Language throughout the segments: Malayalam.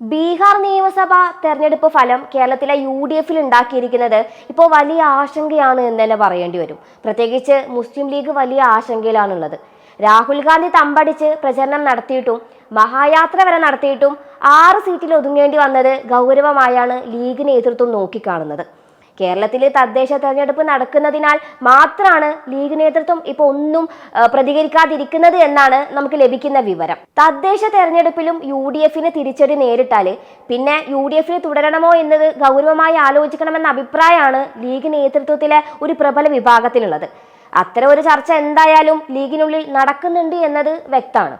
ബീഹാർ നിയമസഭാ തെരഞ്ഞെടുപ്പ് ഫലം കേരളത്തിലെ യു ഡി എഫിൽ ഉണ്ടാക്കിയിരിക്കുന്നത് ഇപ്പോൾ വലിയ ആശങ്കയാണ് എന്ന് തന്നെ പറയേണ്ടി വരും. പ്രത്യേകിച്ച് മുസ്ലിം ലീഗ് വലിയ ആശങ്കയിലാണുള്ളത്. രാഹുൽ ഗാന്ധി തമ്പടിച്ച് പ്രചരണം നടത്തിയിട്ടും മഹായാത്ര വരെ നടത്തിയിട്ടും ആറ് സീറ്റിൽ ഒതുങ്ങേണ്ടി വന്നത് ഗൗരവമായാണ് ലീഗ് നേതൃത്വം നോക്കിക്കാണുന്നത്. കേരളത്തിൽ തദ്ദേശ തെരഞ്ഞെടുപ്പ് നടക്കുന്നതിനാൽ മാത്രമാണ് ലീഗ് നേതൃത്വം ഇപ്പോൾ ഒന്നും പ്രതികരിക്കാതിരിക്കുന്നത് എന്നാണ് നമുക്ക് ലഭിക്കുന്ന വിവരം. തദ്ദേശ തെരഞ്ഞെടുപ്പിലും യു ഡി എഫിന് തിരിച്ചടി നേരിട്ടാൽ പിന്നെ യു ഡി എഫിന് തുടരണമോ എന്നത് ഗൗരവമായി ആലോചിക്കണമെന്ന അഭിപ്രായമാണ് ലീഗ് നേതൃത്വത്തിലെ ഒരു പ്രബല വിഭാഗത്തിനുള്ളത് അത്തരം ഒരു ചർച്ച എന്തായാലും ലീഗിനുള്ളിൽ നടക്കുന്നുണ്ട് എന്നത് വ്യക്തമാണ്.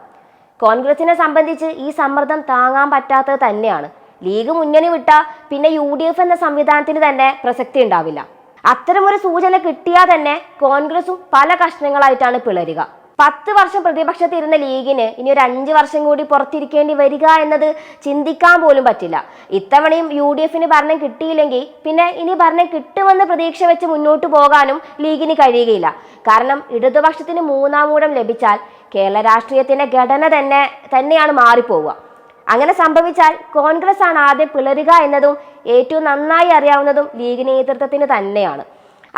കോൺഗ്രസിനെ സംബന്ധിച്ച് ഈ സമ്മർദ്ദം താങ്ങാൻ പറ്റാത്തത് തന്നെയാണ്. ലീഗ് മുന്നണി വിട്ട പിന്നെ യു ഡി എഫ് എന്ന സംവിധാനത്തിന് തന്നെ പ്രസക്തി ഉണ്ടാവില്ല. അത്തരമൊരു സൂചന കിട്ടിയാൽ തന്നെ കോൺഗ്രസും പല കഷ്ണങ്ങളായിട്ടാണ് പിളരുക. പത്ത് വർഷം പ്രതിപക്ഷത്തിരുന്ന ലീഗിന് ഇനി ഒരു അഞ്ച് വർഷം കൂടി പുറത്തിരിക്കേണ്ടി വരിക എന്നത് ചിന്തിക്കാൻ പോലും പറ്റില്ല. ഇത്തവണയും യു ഡി എഫിന് ഭരണം കിട്ടിയില്ലെങ്കിൽ പിന്നെ ഇനി ഭരണം കിട്ടുമെന്ന് പ്രതീക്ഷ വെച്ച് മുന്നോട്ട് പോകാനും ലീഗിന് കഴിയുകയില്ല. കാരണം ഇടതുപക്ഷത്തിന് മൂന്നാം മൂടം ലഭിച്ചാൽ കേരള രാഷ്ട്രീയത്തിന്റെ ഘടന തന്നെ തന്നെയാണ് മാറിപ്പോവുക. അങ്ങനെ സംഭവിച്ചാൽ കോൺഗ്രസ് ആണ് ആദ്യം പിളരുക എന്നതും ഏറ്റവും നന്നായി അറിയാവുന്നതും ലീഗ് നേതൃത്വത്തിന് തന്നെയാണ്.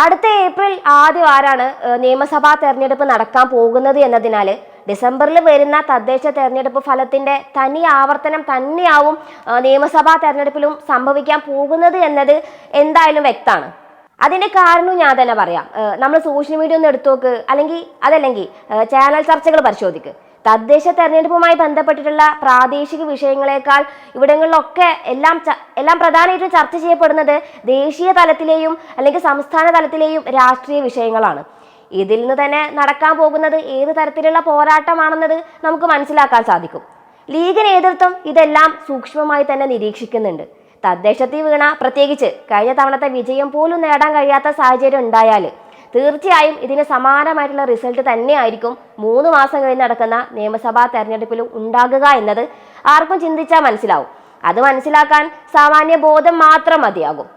അടുത്ത ഏപ്രിൽ ആദ്യ ആരാണ് നിയമസഭാ തെരഞ്ഞെടുപ്പ് നടക്കാൻ പോകുന്നത് എന്നതിനാൽ ഡിസംബറിൽ വരുന്ന തദ്ദേശ തെരഞ്ഞെടുപ്പ് ഫലത്തിന്റെ തനി ആവർത്തനം തന്നെയാവും നിയമസഭാ തെരഞ്ഞെടുപ്പിലും സംഭവിക്കാൻ പോകുന്നത് എന്നത് എന്തായാലും വ്യക്തമാണ്. അതിന്റെ കാരണം ഞാൻ തന്നെ പറയാം. നമ്മൾ സോഷ്യൽ മീഡിയ ഒന്ന് എടുത്തു നോക്ക്. അല്ലെങ്കിൽ അതല്ലെങ്കിൽ ചാനൽ ചർച്ചകൾ പരിശോധിക്ക്. തദ്ദേശ തെരഞ്ഞെടുപ്പുമായി ബന്ധപ്പെട്ടിട്ടുള്ള പ്രാദേശിക വിഷയങ്ങളെക്കാൾ ഇവിടങ്ങളിലൊക്കെ എല്ലാം എല്ലാം പ്രധാനമായിട്ടും ചർച്ച ചെയ്യപ്പെടുന്നത് ദേശീയ തലത്തിലെയും അല്ലെങ്കിൽ സംസ്ഥാന തലത്തിലെയും രാഷ്ട്രീയ വിഷയങ്ങളാണ്. ഇതിൽ നിന്ന് തന്നെ നടക്കാൻ പോകുന്നത് ഏത് തരത്തിലുള്ള പോരാട്ടമാണെന്നത് നമുക്ക് മനസ്സിലാക്കാൻ സാധിക്കും. ലീഗ് നേതൃത്വം ഇതെല്ലാം സൂക്ഷ്മമായി തന്നെ നിരീക്ഷിക്കുന്നുണ്ട്. തദ്ദേശത്തിൽ വീണ പ്രത്യേകിച്ച് കഴിഞ്ഞ തവണത്തെ വിജയം പോലും നേടാൻ കഴിയാത്ത സാഹചര്യം ഉണ്ടായാൽ തീർച്ചയായും ഇതിന് സമാനമായിട്ടുള്ള റിസൾട്ട് തന്നെയായിരിക്കും മൂന്ന് മാസം കഴിഞ്ഞ് നടക്കുന്ന നിയമസഭാ തെരഞ്ഞെടുപ്പിലും ഉണ്ടാകുക എന്നത് ആർക്കും ചിന്തിച്ചാൽ മനസ്സിലാവും. അത് മനസ്സിലാക്കാൻ സാമാന്യ ബോധം മാത്രം മതിയാകും.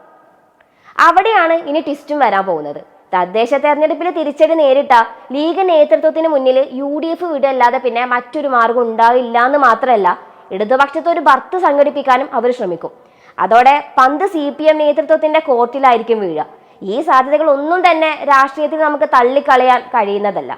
അവിടെയാണ് ഇനി ട്വിസ്റ്റും വരാൻ പോകുന്നത്. തദ്ദേശ തെരഞ്ഞെടുപ്പിൽ തിരിച്ചടി നേരിട്ട ലീഗ് നേതൃത്വത്തിന് മുന്നിൽ യു ഡി എഫ് വിടല്ലാതെ പിന്നെ മറ്റൊരു മാർഗം ഉണ്ടാവില്ല എന്ന് മാത്രമല്ല ഇടതുപക്ഷത്തെ ഒരു ഭർത്ത് സംഘടിപ്പിക്കാനും അവർ ശ്രമിക്കും. അതോടെ പന്ത് സി പി എം നേതൃത്വത്തിന്റെ കോർട്ടിലായിരിക്കും വീഴുക ഈ സാധ്യതകൾ ഒന്നും തന്നെ രാഷ്ട്രീയത്തിൽ നമുക്ക് തള്ളിക്കളയാൻ കഴിയുന്നതല്ല.